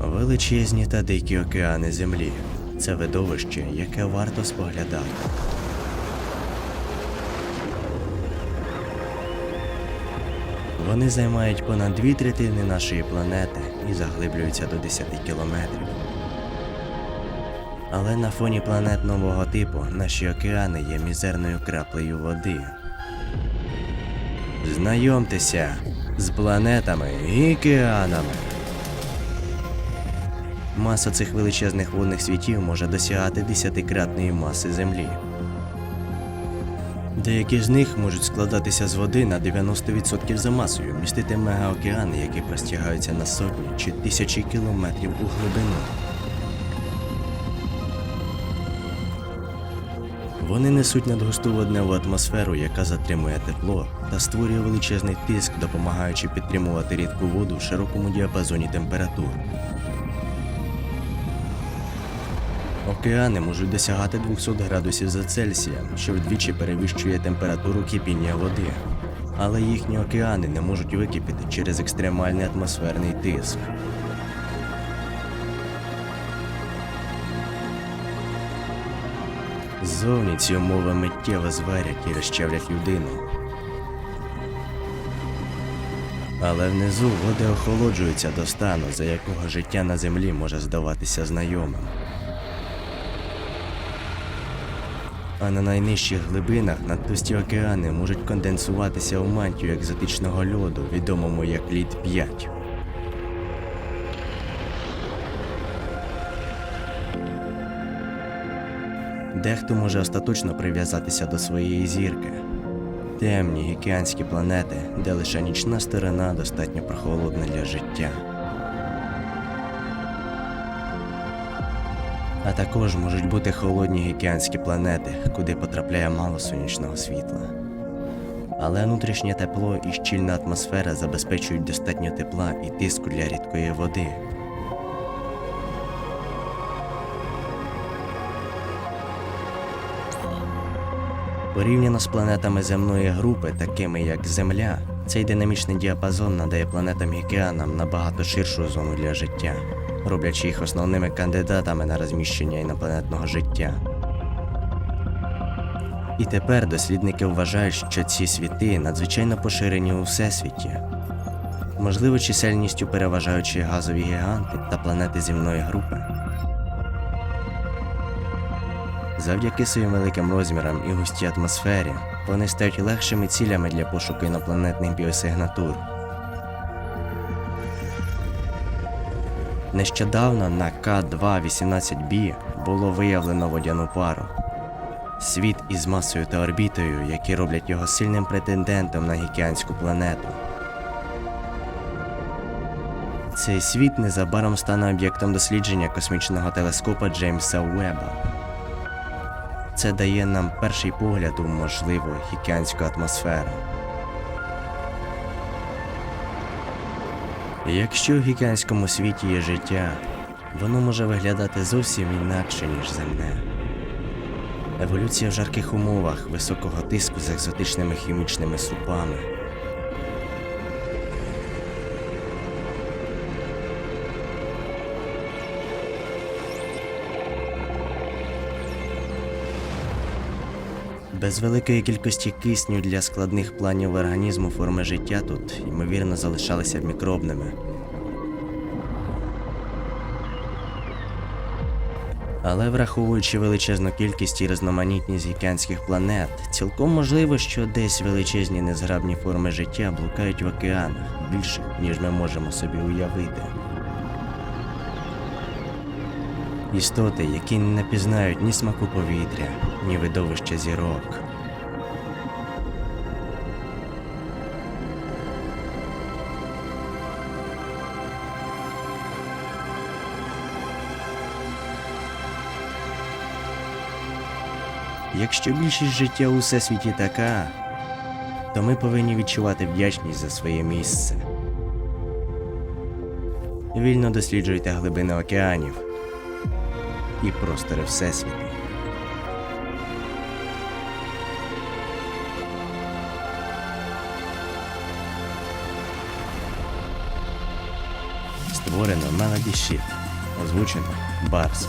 Величезні та дикі океани землі. Це видовище, яке варто споглядати. Вони займають понад дві третини нашої планети і заглиблюються до 10 кілометрів. Але на фоні планет нового типу наші океани є мізерною краплею води. Знайомтеся з планетами і океанами. Маса цих величезних водних світів може досягати десятикратної маси Землі. Деякі з них можуть складатися з води на 90% за масою, містити мегаокеани, які простягаються на сотні чи тисячі кілометрів у глибину. Вони несуть надгусту водневу атмосферу, яка затримує тепло та створює величезний тиск, допомагаючи підтримувати рідку воду в широкому діапазоні температур. Океани можуть досягати 200 градусів за Цельсієм, що вдвічі перевищує температуру кипіння води. Але їхні океани не можуть википіти через екстремальний атмосферний тиск. Зовні ці умови миттєво зверять і розчавлять людину. Але внизу води охолоджуються до стану, за якого життя на землі може здаватися знайомим. А на найнижчих глибинах надпусті океани можуть конденсуватися у мантію екзотичного льоду, відомому як лід 5. Дехто може остаточно прив'язатися до своєї зірки. Темні океанські планети, де лише нічна сторона достатньо прохолодна для життя. А також можуть бути холодні океанські планети, куди потрапляє мало сонячного світла. Але внутрішнє тепло і щільна атмосфера забезпечують достатньо тепла і тиску для рідкої води. Порівняно з планетами земної групи, такими як Земля, цей динамічний діапазон надає планетам і набагато ширшу зону для життя, роблячи їх основними кандидатами на розміщення інопланетного життя. І тепер дослідники вважають, що ці світи надзвичайно поширені у всесвіті, можливо, чисельністю переважаючи газові гіганти та планети земної групи. Завдяки своїм великим розмірам і густій атмосфері вони стають легшими цілями для пошуку інопланетних біосигнатур. Нещодавно на К2-18b було виявлено водяну пару. Світ із масою та орбітою, які роблять його сильним претендентом на гікіанську планету. Цей світ незабаром стане об'єктом дослідження космічного телескопа Джеймса Уеба. Це дає нам перший погляд у можливу океанську атмосферу. Якщо в гігантському світі є життя, воно може виглядати зовсім інакше, ніж земне. Еволюція в жарких умовах високого тиску з екзотичними хімічними супами. Без великої кількості кисню для складних планів організму форми життя тут, ймовірно, залишалися мікробними. Але враховуючи величезну кількість і різноманітність гігантських планет, цілком можливо, що десь величезні незграбні форми життя блукають в океанах більше, ніж ми можемо собі уявити. Істоти, які не пізнають ні смаку повітря, ні видовища зірок. Якщо більшість життя у всесвіті така, то ми повинні відчувати вдячність за своє місце. Вільно досліджуйте глибини океанів і простори Всесвіту. Створено Melody Shift. Озвучено Барс.